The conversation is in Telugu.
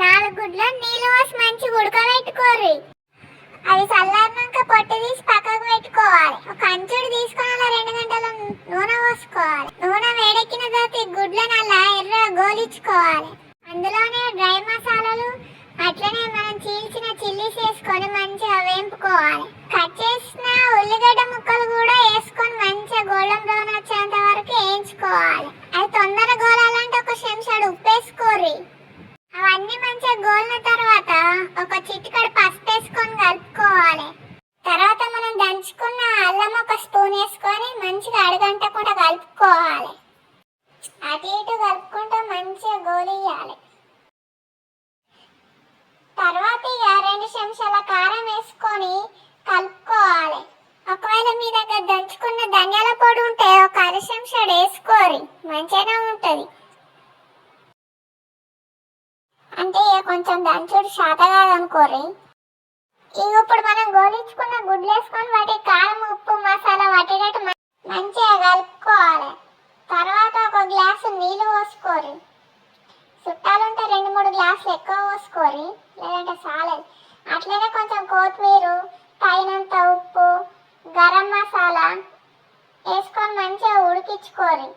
నాలుగు గుడ్లు నీళ్ళు పోసి మంచిగా ఉడకబెట్టుకోర్రి. అవి చల్లారినాక పొట్టి తీసి పక్కకు పెట్టుకోవాలి. ఒక అంచుడు తీసుకొని అలా రెండు గంటలు నూనె పోసుకోవాలి. నూనె వేడెక్కిన తర్వాత గుడ్లను అలా ఎర్ర గోలించుకోవాలి. అందులోనే డ్రై మసాలాలు అట్లనే మనం చీల్చిన చిల్లీస్ వేసుకొని మంచిగా వేంపుకోవాలి. కట్ చేసిన ఉల్లిగడ్డ ముక్కలు కూడా వేసుకొని మంచిగా గోల్డెన్ బ్రౌన్ వచ్చేంత వరకు వేయించుకోవాలి. ఒక చిటికడు పసుపు వేసుకొని కలుపుకోవాలి. తర్వాత మనం దంచుకున్న అల్లం ఒక స్పూన్ వేసుకొని మంచిగా అడగంటకుండా కలుపుకోవాలి. అటు ఇటు కలుపుకుంటూ మంచిగా గోలియాలి తర్వాత ఇక రెండు చెంచాల కారం వేసుకొని కలుపుకోవాలి. ఒకవేళ మీ దగ్గర దంచుకున్న ధనియాల పొడి ఉంటే ఒక అర చెంచాడు వేసుకోరి. మంచిగా కొంచెం దంచుడు శాత కాదనుకోరి ఇక ఇప్పుడు మనం గోలించుకున్న గుడ్లు వేసుకొని వాటి కారం ఉప్పు మసాలా పట్టేటట్టు మంచిగా కలుపుకోవాలి. తర్వాత ఒక గ్లాసు నీళ్ళు పోసుకోరి చుట్టాలుంటే రెండు మూడు గ్లాసులు ఎక్కువ పోసుకోరి లేదంటే చాలేదు. అట్లనే కొంచెం కొత్తిమీర తగినంత ఉప్పు గరం మసాలా వేసుకొని మంచిగా ఉడికించుకోరి